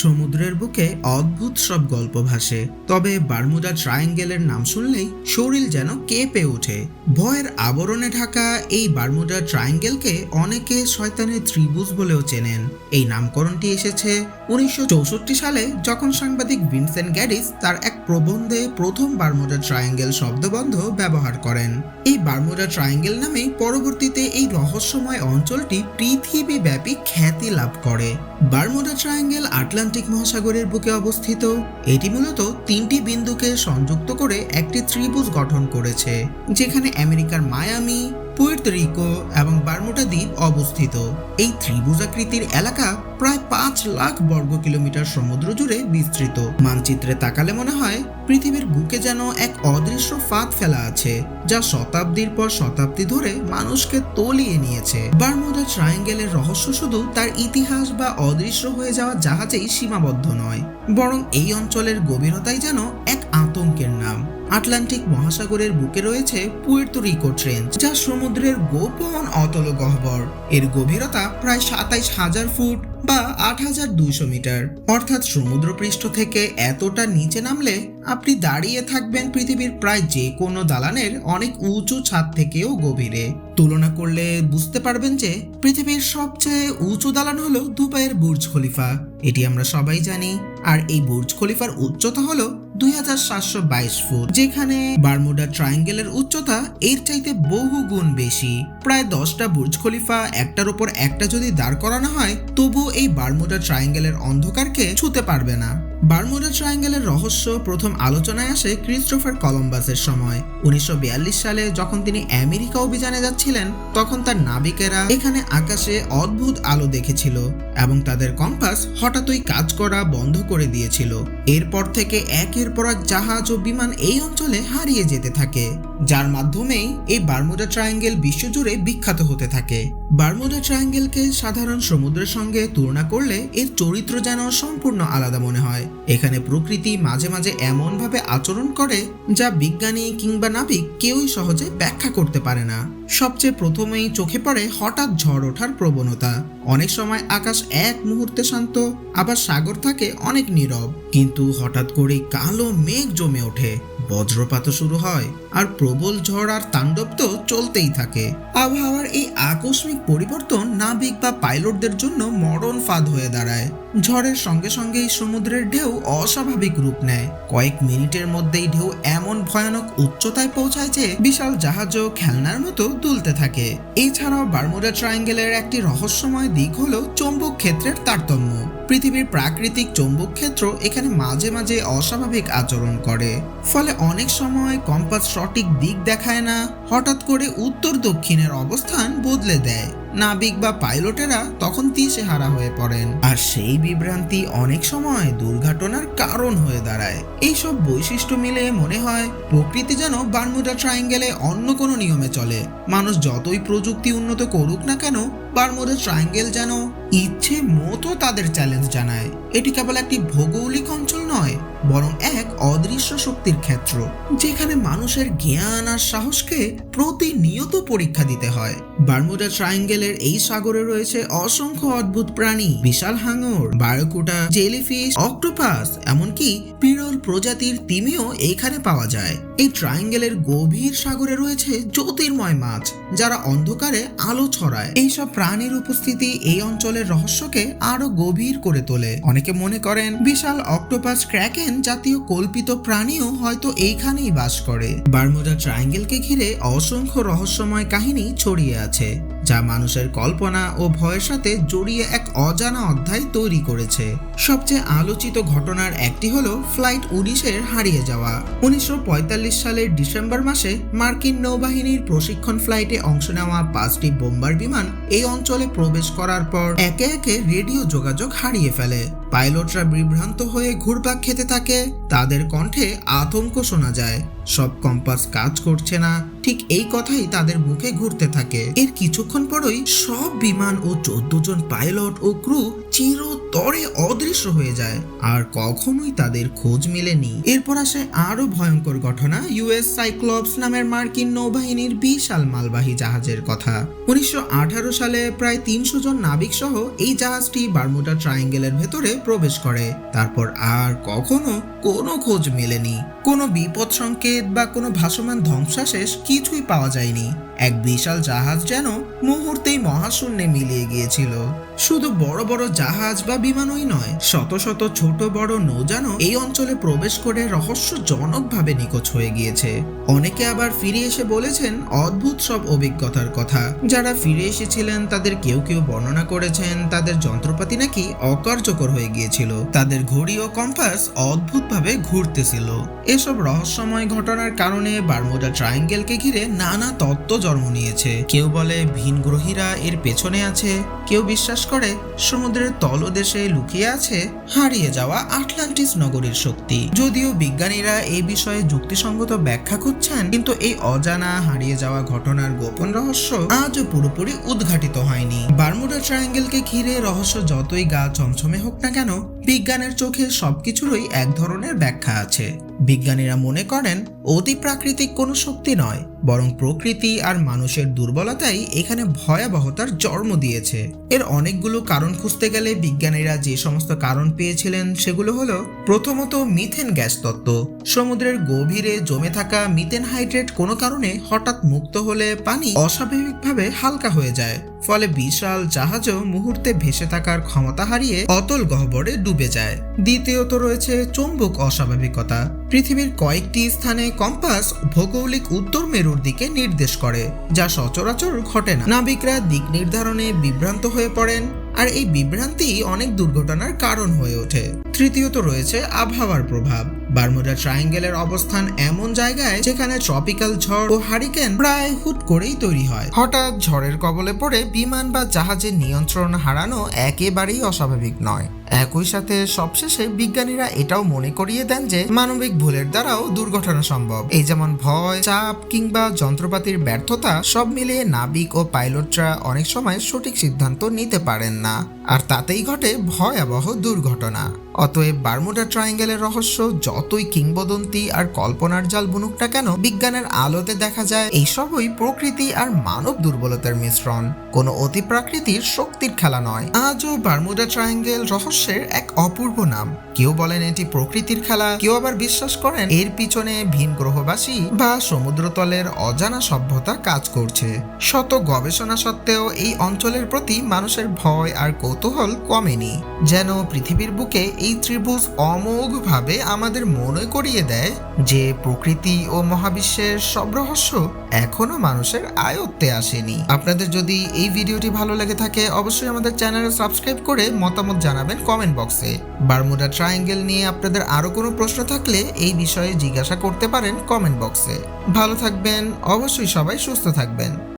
সমুদ্রের বুকে অদ্ভুত সব গল্প ভাসে। তবে বারমুডা ট্রায়াঙ্গেলের নাম শুনলেই শরীর যেন কেঁপে ওঠে। ভয়ের আবরণে ঢাকা এই বারমুডা ট্রায়াঙ্গেলকে অনেকে শয়তানের ত্রিভুজ বলেও চেনেন। এই নামকরণটি এসেছে উনিশশো চৌষট্টি সালে যখন সাংবাদিক ভিনসেন্ট গ্যারিস তার এক প্রবন্ধে প্রথম বারমুডা ট্রায়াঙ্গেল শব্দবন্ধ ব্যবহার করেন। এই বারমুডা ট্রায়াঙ্গেল নামেই পরবর্তীতে এই রহস্যময় অঞ্চলটি পৃথিবীব্যাপী খ্যাতি লাভ করে। বারমুডা ট্রায়াঙ্গেল আটলান্টিক মহাসাগরের বুকে অবস্থিত। এটি মূলত তিনটি বিন্দুকে সংযুক্ত করে একটি ত্রিভুজ গঠন করেছে, যেখানে আমেরিকার মায়ামি পুয়ের্তো রিকো এবং বারমুডা দ্বীপ অবস্থিত। এই ত্রিভুজাকৃতির এলাকা প্রায় পাঁচ লাখ বর্গ কিলোমিটার সমুদ্র জুড়ে বিস্তৃত। মানচিত্রে তাকালে মনে হয়, পৃথিবীর বুকে যেন এক অদৃশ্য ফাঁদ ফেলা আছে, যা শতাব্দীর পর শতাব্দী ধরে মানুষকে তলিয়ে নিয়েছে। বারমুডা ট্রায়াঙ্গেলের রহস্য শুধু তার ইতিহাস বা অদৃশ্য হয়ে যাওয়া জাহাজেই সীমাবদ্ধ নয়, বরং এই অঞ্চলের গভীরতাই যেন এক আতঙ্কের নাম। আটলান্টিক মহাসাগরের বুকে রয়েছে পুয়ের্তো রিকো ট্রেঞ্চ যা সমুদ্রের গোপন অতল গহ্বর। এর গভীরতা প্রায় সাতাইশ হাজার ফুট বা আট হাজার দুইশো মিটার। অর্থাৎ সমুদ্রপৃষ্ঠ থেকে এতটা নিচে নামলে আপনি দাঁড়িয়ে থাকবেন পৃথিবীর প্রায় যে কোনো দালানের অনেক উঁচু ছাদ থেকেও গভীরে। তুলনা করলে বুঝতে পারবেন যে পৃথিবীর সবচেয়ে উঁচু দালান হলো দুবাইয়ের বুর্জ খলিফা। এটি আমরা সবাই জানি। আর এই বুর্জ খলিফার উচ্চতা হলো দুই হাজার সাতশো বাইশ ফুট, যেখানে বারমুডা ট্রায়াঙ্গেলের উচ্চতা এর চাইতে বহু গুণ বেশি। প্রায় দশটা বুর্জ খলিফা, একটার উপর একটা যদি দাঁড় করানো হয়, তবুও এই বারমুডা ট্রায়াঙ্গেলের অন্ধকারকে ছুতে পারবে না। বারমুডা ট্রায়াঙ্গেলের রহস্য প্রথম আলোচনায় আসে ক্রিস্টোফার কলম্বাসের সময়। উনিশশো বিয়াল্লিশ সালে যখন তিনি আমেরিকা অভিযানে যাচ্ছিলেন, তখন তার নাবিকেরা এখানে আকাশে অদ্ভুত আলো দেখেছিল এবং তাদের কম্পাস হঠাৎই কাজ করা বন্ধ করে দিয়েছিল। এরপর থেকে একের পর এক জাহাজ ও বিমান এই অঞ্চলে হারিয়ে যেতে থাকে, যার মাধ্যমেই এই বারমুডা ট্রায়াঙ্গেল বিশ্বজুড়ে বিখ্যাত হতে থাকে। বারমুডা ট্রায়াঙ্গেলকে সাধারণ সমুদ্রের সঙ্গে তুলনা করলে এর চরিত্র যেন সম্পূর্ণ আলাদা মনে হয়। এখানে প্রকৃতি মাঝে মাঝে এমনভাবে আচরণ করে যা বিজ্ঞানী কিংবা নাবিক কেউই সহজে ব্যাখ্যা করতে পারে না। সবচেয়ে প্রথমেই চোখে পড়ে হঠাৎ ঝড় ওঠার প্রবণতা। অনেক সময় আকাশ এক মুহূর্তে শান্ত, আবার সাগর থাকে অনেক নীরব। কিন্তু হঠাৎ করে কালো মেঘ জমে ওঠে। বজ্রপাতও শুরু হয় আর প্রবল ঝড় আর তাণ্ডব তো চলতেই থাকে। আবহাওয়ার এই আকস্মিক পরিবর্তন নাবিক বা পাইলটদের জন্য মরণ ফাঁদ হয়ে দাঁড়ায়। ঝড়ের সঙ্গে সঙ্গেই সমুদ্রের ঢেউ অস্বাভাবিক রূপ নেয়। কয়েক মিনিটের মধ্যেই ঢেউ এমন ভয়ানক উচ্চতায় পৌঁছায় যে বিশাল জাহাজও খেলনার মতো দুলতে থাকে। এছাড়াও বারমুডা ট্রায়াঙ্গেলের একটি রহস্যময় দিক হলো চৌম্বক ক্ষেত্রের তারতম্য। পৃথিবীর প্রাকৃতিক চৌম্বক ক্ষেত্র এখানে মাঝে মাঝে অস্বাভাবিক আচরণ করে। ফলে অনেক সময় কম্পাস সঠিক দিক দেখায় না হঠাৎ করে উত্তর দক্ষিণের অবস্থান বদলে দেয়। নাবিক বা পাইলটেরা তখন দিশে হারা হয়ে পড়েন। আর সেই বিভ্রান্তি অনেক সময় দুর্ঘটনার কারণ হয়ে দাঁড়ায়। এইসব বৈশিষ্ট্য মিলে মনে হয়, প্রকৃতি যেন বারমুডা ট্রায়াঙ্গেলে অন্য কোনো নিয়মে চলে। মানুষ যতই প্রযুক্তি উন্নত করুক না কেন, বারমুডা ট্রায়াঙ্গেল যেন ইচ্ছে মতো তাদের চ্যালেঞ্জ জানায়। এটি কেবল একটি ভৌগোলিক অঞ্চল নয় বরং এক অদৃশ্য শক্তির ক্ষেত্র, যেখানে মানুষের জ্ঞান আর সাহসকে প্রতিনিয়ত পরীক্ষা দিতে হয়। বারমুডা ট্রায়াঙ্গেলের এই সাগরে রয়েছে অসংখ্য অদ্ভুত প্রাণী, বিশাল হাঙর বায়োকুটা জেলিফিশ, অক্টোপাস, এমনকি বিরল প্রজাতির তিমিও এখানে পাওয়া যায়। এই ট্রায়াঙ্গেলের গভীর সাগরে রয়েছে জ্যোতির্ময় মাছ, যারা অন্ধকারে আলো ছড়ায়। এইসব প্রাণীর উপস্থিতি এই অঞ্চলের রহস্যকে আরও গভীর করে তোলে। অনেকে মনে করেন বিশাল অক্টোপাস ক্র্যাকেন জাতীয় কল্পিত প্রাণীও হয়তো এইখানেই বাস করে। বারমুডা ট্রায়াঙ্গেলকে ঘিরে অসংখ্য রহস্যময় কাহিনী ছড়িয়ে আছে। যা মানুষের কল্পনা ও ভয়ের সাথে জড়িয়ে এক অজানা অধ্যায় তৈরি করেছে। সবচেয়ে আলোচিত ঘটনার একটি হলো ফ্লাইট উনিশের হারিয়ে যাওয়া। উনিশশো পঁয়তাল্লিশ সালের ডিসেম্বর মাসে মার্কিন নৌবাহিনীর প্রশিক্ষণ ফ্লাইটে অংশ নেওয়া পাঁচটি বোম্বার বিমান এই অঞ্চলে প্রবেশ করার পর একে একে রেডিও যোগাযোগ হারিয়ে ফেলে। পাইলটরা বিভ্রান্ত হয়ে ঘুরপাক খেতে থাকে, তাদের কণ্ঠে আতঙ্ক শোনা যায়। সব কম্পাস কাজ করছে না। ঠিক এই কথাই তাদের মুখে ঘুরতে থাকে। এর কিছুক্ষণ পরই সব বিমান ও চোদ্দ জন পাইলট ও ক্রু চিরতরে অদৃশ্য হয়ে যায়। আর কখনোই তাদের খোঁজ মেলেনি। এরপর আসে আরও ভয়ঙ্কর ঘটনা ইউএস সাইক্লপস নামের মার্কিন নৌবাহিনীর বিশাল মালবাহী জাহাজের কথা। উনিশশো আঠারো সালে প্রায় তিনশো জন নাবিক সহ এই জাহাজটি বারমুডা ট্রায়াঙ্গেলের ভেতরে প্রবেশ করে। তারপর আর কখনো কোনো খোঁজ মেলেনি। কোনো বিপদ সংকেত বা কোনো ভাসমান ধ্বংসাশেষ কিছুই পাওয়া যায়নি। এক বিশাল জাহাজ যেন মুহূর্তেই মহাশূন্যে মিলিয়ে গিয়েছিল। শুধু বড় বড় জাহাজ বা বিমানই নয়, শত শত ছোট বড় নৌযানও এই অঞ্চলে প্রবেশ করে রহস্যজনকভাবে নিখোঁজ হয়ে গিয়েছে। অনেকে আবার ফিরে এসে বলেছেন, অদ্ভুত সব অভিজ্ঞতার কথা। যারা ফিরে এসেছিলেন, তাদের কেউ কেউ বর্ণনা করেছেন, তাদের যন্ত্রপাতি নাকি অকার্যকর হয়ে গিয়েছিল। তাদের ঘড়ি ও কম্পাস অদ্ভুতভাবে ঘুরতেছিল। এসব রহস্যময় ঘটনার কারণে বারমুডা ট্রায়াঙ্গেলকে ঘিরে নানা তত্ত্ব জন্ম নিয়েছে। কেউ বলে ভিনগ্রহীরা এর পেছনে আছে। কেউ বিশ্বাস করে, সমুদ্রের তলদেশে লুকিয়ে আছে হারিয়ে যাওয়া আটলান্টিস নগরীর শক্তি। যদিও বিজ্ঞানীরা এই বিষয়ে যুক্তিসঙ্গত ব্যাখ্যা খুঁজছেন, কিন্তু এই অজানা হারিয়ে যাওয়া ঘটনার গোপন রহস্য আজও পুরোপুরি উদ্ঘাটিত হয়নি। বারমুডা ট্রায়াঙ্গেলকে ঘিরে রহস্য যতই গা চমচমে হোক না কেন, বিজ্ঞানের চোখে সবকিছুরই এক ধরনের ব্যাখ্যা আছে। বিজ্ঞানীরা মনে করেন, অতি প্রাকৃতিক কোনো শক্তি নয়, বরং প্রকৃতি আর মানুষের দুর্বলতাই এখানে ভয়াবহতার জন্ম দিয়েছে। এর অনেকগুলো কারণ খুঁজতে গেলে বিজ্ঞানীরা যে সমস্ত কারণ পেয়েছিলেন সেগুলো হলো, প্রথমত মিথেন গ্যাস তত্ত্ব। সমুদ্রের গভীরে জমে থাকা মিথেন হাইড্রেট কোনো কারণে হঠাৎ মুক্ত হলে পানি অস্বাভাবিকভাবে হালকা হয়ে যায়। ফলে বিশাল জাহাজও মুহূর্তে ভেসে থাকার ক্ষমতা হারিয়ে অতল গহ্বরে ডুবে যায়। দ্বিতীয়ত রয়েছে চৌম্বক অস্বাভাবিকতা। পৃথিবীর কয়েকটি স্থানে কম্পাস ভৌগোলিক উত্তর মেরুর দিকে নির্দেশ করে, যা সচরাচর ঘটে না। নাবিকরা দিক নির্ধারণে বিভ্রান্ত হয়ে পড়েন, আর এই বিভ্রান্তি অনেক দুর্ঘটনার কারণ হয়ে ওঠে। তৃতীয়ত রয়েছে আবহাওয়ার প্রভাব। বারমুডা ট্রায়াঙ্গেলের অবস্থান এমন জায়গায় যেখানে ট্রপিক্যাল ঝড় ও হারিকেন প্রায় হুট করেই তৈরি হয়। হঠাৎ ঝড়ের কবলে পড়ে বিমান বা জাহাজের নিয়ন্ত্রণ হারানো একেবারেই অস্বাভাবিক নয়। একই সাথে সবশেষে বিজ্ঞানীরা এটাও মনে করিয়ে দেন যে মানবিক ভুলের দ্বারাও দুর্ঘটনা সম্ভব। এই যেমন ভয়, চাপ কিংবা যন্ত্রপাতির ব্যর্থতা সব মিলিয়ে নাবিক ও পাইলটরা অনেক সময় সঠিক সিদ্ধান্ত নিতে পারেন না। আর তাতেই ঘটে ভয়াবহ দুর্ঘটনা। অতএব বারমুডা ট্রায়াঙ্গেলের রহস্য, যতই কিংবদন্তি আর কল্পনার জাল বুনুকটা কেন, বিজ্ঞানের আলোতে দেখা যায় এইসবই প্রকৃতি আর মানব দুর্বলতার মিশ্রণ। কোনো অতি প্রাকৃতির শক্তির খেলা নয়। আজও বারমুডা ট্রায়াঙ্গেল রহস্যের অপূর্ব নাম। কেউ বলেন এটি প্রকৃতির খেলা, কেউ আবার বিশ্বাস করেন এর পিছনে ভিন গ্রহবাসী বা সমুদ্রতলের অজানা সভ্যতা কাজ করছে। শত গবেষণা সত্ত্বেও এই অঞ্চলের প্রতি মানুষের ভয় আর কৌতূহল কমেনি। যেন পৃথিবীর বুকে এই ত্রিভুজ অমোঘভাবে আমাদের মনে করিয়ে দেয় যে প্রকৃতি ও মহাবিশ্বের সব রহস্য এখনও মানুষের আয়ত্তে আসেনি। আপনাদের যদি এই ভিডিওটি ভালো লেগে থাকে, অবশ্যই আমাদের চ্যানেলে সাবস্ক্রাইব করে মতামত জানাবেন কমেন্ট বক্সে। বারমুডা ট্রায়াঙ্গেল নিয়ে আপনাদের আরও কোনো প্রশ্ন থাকলে এই বিষয়ে জিজ্ঞাসা করতে পারেন কমেন্ট বক্সে। ভালো থাকবেন, অবশ্যই সবাই সুস্থ থাকবেন।